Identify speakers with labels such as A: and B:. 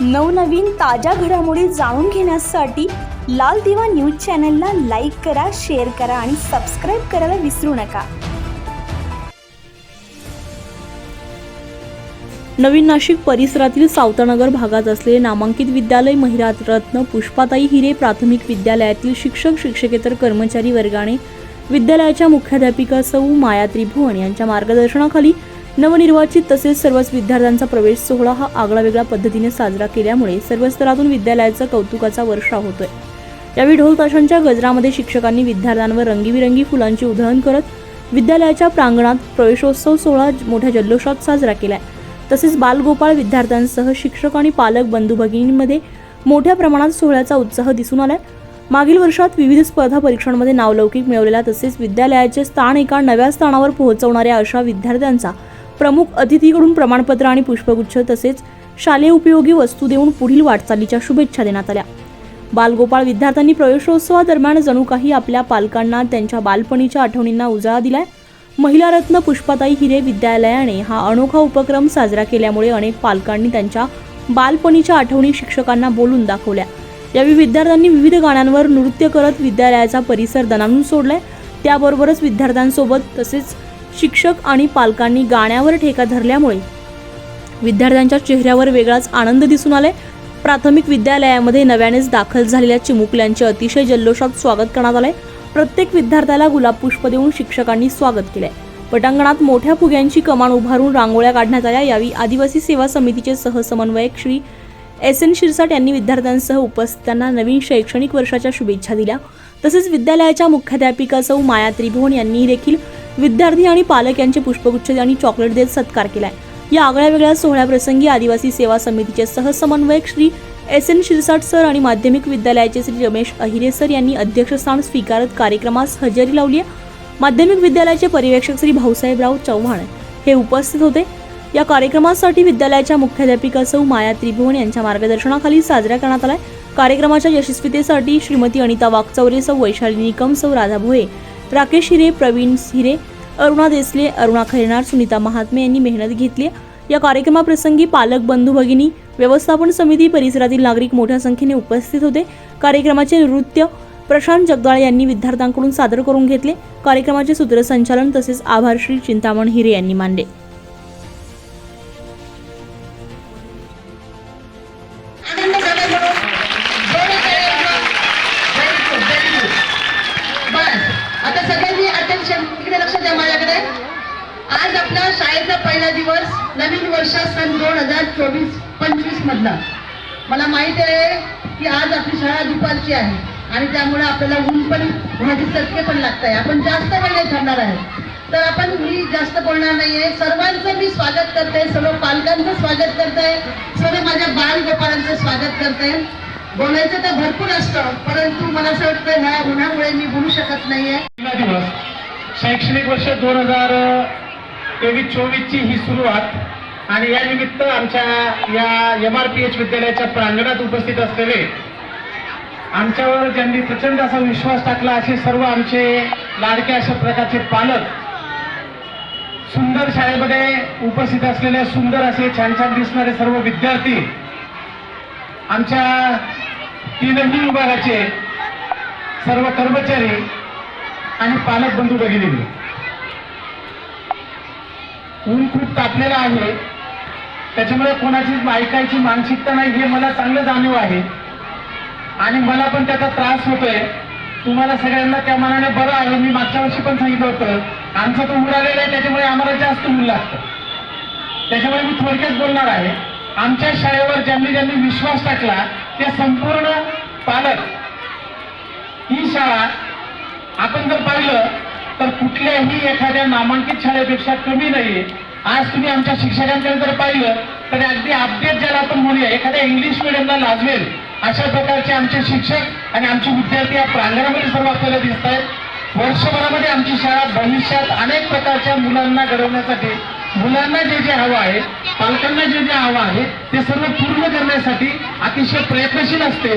A: नवनवीन ताज्या घडामोडी जाणून घेण्यासाठी लाल दिवा न्यूज चॅनलला लाईक करा शेअर करा आणि सबस्क्राईब करायला विसरू नका.
B: नवीन नाशिक परिसरातील सावतानगर भागात असलेले नामांकित विद्यालय महिला रत्न पुष्पाताई हिरे प्राथमिक विद्यालयातील शिक्षक शिक्षकेतर कर्मचारी वर्गाने विद्यालयाच्या मुख्याध्यापिका सौ माया त्रिभुवन यांच्या मार्गदर्शनाखाली नवनिर्वाचित तसेच सर्वच विद्यार्थ्यांचा प्रवेश सोहळा हा आगळावेगळ्या पद्धतीने साजरा केल्यामुळे सर्व स्तरातून विद्यालयाचा कौतुकाचा वर्षा होतोय. यावेळी ढोल ताशांच्या गजरामध्ये शिक्षकांनी विद्यार्थ्यांवर रंगीबिरंगी फुलांची उधळण करत विद्यालयाच्या प्रांगणात प्रवेशोत्सव सोहळा मोठ्या जल्लोषात साजरा केलाय. तसेच बालगोपाळ विद्यार्थ्यांसह शिक्षक आणि पालक बंधू भगिनींमध्ये मोठ्या प्रमाणात सोहळ्याचा उत्साह दिसून आलाय. मागील वर्षात विविध स्पर्धा परीक्षांमध्ये नावलौकिक मिळवलेला तसेच विद्यालयाचे स्थान एका नव्या स्थानावर पोहोचवणाऱ्या अशा विद्यार्थ्यांचा प्रमुख अतिथीकडून प्रमाणपत्र आणि पुष्पगुच्छ तसेच शालेय उपयोगी वस्तू देऊन पुढील वाटचालीच्या शुभेच्छा देण्यात आल्या. बालगोपाळ विद्यार्थ्यांनी प्रवेशोत्सवादरम्यान जणू काही आपल्या पालकांना त्यांच्या बालपणीच्या आठवणींना उजाळा दिलाय. महिला रत्न पुष्पाताई हिरे विद्यालयाने हा अनोखा उपक्रम साजरा केल्यामुळे अनेक पालकांनी त्यांच्या बालपणीच्या आठवणी शिक्षकांना बोलून दाखवल्या. यावेळी विद्यार्थ्यांनी विविध गाण्यांवर नृत्य करत विद्यालयाचा परिसर दणानून सोडलाय. त्याबरोबरच विद्यार्थ्यांसोबत तसेच शिक्षक आणि पालकांनी गाण्यावर ठेका धरल्यामुळे विद्यार्थ्यांच्या चेहऱ्यावर वेगळाच आनंद दिसून आलाय. प्राथमिक विद्यालयामध्ये नव्यानेच दाखल झालेल्या चिमुकल्यांचे अतिशय जल्लोषात स्वागत करण्यात आलंय. प्रत्येक विद्यार्थ्याला गुलाब पुष्प देऊन शिक्षकांनी स्वागत केलंय. पटांगणात मोठ्या फुग्यांची कमान उभारून रांगोळ्या काढण्यात आल्या. यावेळी आदिवासी सेवा समितीचे सहसमन्वयक श्री एस एन शिरसाट यांनी विद्यार्थ्यांसह उपस्थितांना नवीन शैक्षणिक वर्षाच्या शुभेच्छा दिल्या. तसेच विद्यालयाच्या मुख्याध्यापिका सौ माया त्रिभुवन यांनी देखील विद्यार्थी आणि पालक यांचे पुष्पगुच्छ आणि चॉकलेट देत सत्कार केलाय. या आगळ्या वेगळ्या सोहळ्याप्रसंगी आदिवासी सेवा समितीचे सहसमन्वयक Shri S N Shirsat sir आणि माध्यमिक विद्यालयाचे श्री रमेश अहिरे सर यांनी अध्यक्षस्थान स्वीकारत कार्यक्रमास हजेरी लावली आहे. माध्यमिक विद्यालयाचे पर्यवेक्षक श्री भाऊसाहेबराव चव्हाण हे उपस्थित होते. या कार्यक्रमासाठी विद्यालयाच्या मुख्याध्यापिका सौ माया त्रिभुवन यांच्या मार्गदर्शनाखाली साजरा करण्यात आलाय. कार्यक्रमाच्या यशस्वीतेसाठी श्रीमती अनिता वाकचौरे सौ वैशाली निकम सौ राधा भोये राकेश हिरे प्रवीण हिरे अरुणा देसले अरुणा खैरनार सुनीता महात्मे यांनी मेहनत घेतली या कार्यक्रमाप्रसंगी पालक बंधू भगिनी व्यवस्थापन समिती परिसरातील नागरिक मोठ्या संख्येने उपस्थित होते. कार्यक्रमाचे नृत्य प्रशांत जगदाळे यांनी विद्यार्थ्यांकडून सादर करून घेतले. कार्यक्रमाचे सूत्रसंचालन तसेच आभार श्री चिंतामण हिरे यांनी
C: मानले. पहिला दिवस नवीन वर्ष सन दोन हजार चोवीस पंचवीस मधला. मला माहीत आहे की आज आपली शाळा दुपारची आहे आणि त्यामुळे आपल्याला ऊन पण होण्याचे चटके पण लागत आहे आपण जास्त वेळ नाही थांबणार आहे. तर आपण मी जास्त बोलणार नाहीये. सर्वांचं मी स्वागत करते. सर्व पालकांचं स्वागत करते सर्व माझ्या बाल गोपाळांचं स्वागत करते बोलायचं तर भरपूर असतं परंतु मला असं वाटतं ह्या उन्हामुळे मी बोलू शकत नाहीये.
D: दिवस. शैक्षणिक वर्ष दोन हजार तेवीस चोवीसची ही सुरुवात आणि या निमित्त आमच्या या एम आर पी एच विद्यालयाच्या प्रांगणात उपस्थित असलेले आमच्यावर ज्यांनी प्रचंड असा विश्वास टाकला असे सर्व आमचे लाडके अशा प्रकारचे पालक सुंदर शाळेमध्ये उपस्थित असलेले सुंदर असे छान छान दिसणारे सर्व विद्यार्थी आमच्या तीनही विभागाचे सर्व कर्मचारी आणि पालक बंधू भगिनी ऊन खूप तापलेलं आहे. त्याच्यामुळे कोणाची ऐकायची मानसिकता नाही हे मला चांगलं जाणीव आहे. आणि मला पण त्याचा त्रास होतोय. तुम्हाला सगळ्यांना त्या मनाने बरं आहे. मी मागच्या वर्षी पण सांगितलं होतं. आमचं तो उडालेलं आहे त्याच्यामुळे आम्हाला जास्त ऊन लागतं. त्याच्यामुळे मी थोडक्यात बोलणार आहे. आमच्या शाळेवर ज्यांनी ज्यांनी विश्वास टाकला ते संपूर्ण पालक. ही शाळा आपण जर पाहिलं तर कुठल्याही एखाद्या नामांकित शाळेपेक्षा कमी नाहीये आज तुम्ही आमच्या शिक्षकांकडे जर पाहिलं तर अगदी अपडेट ज्याला आपण म्हणूया एखाद्या इंग्लिश मिडियमला लाजवेल. अशा प्रकारचे आमचे शिक्षक आणि आमचे विद्यार्थी या प्रांगणामध्ये सर्व आपल्याला दिसत आहेत. वर्षभरामध्ये आमची शाळा भविष्यात अनेक प्रकारच्या मुलांना घडवण्यासाठी मुलांना जे जे हवं आहे पालकांना जे जे हवं आहे ते सर्व पूर्ण करण्यासाठी अतिशय प्रयत्नशील असते.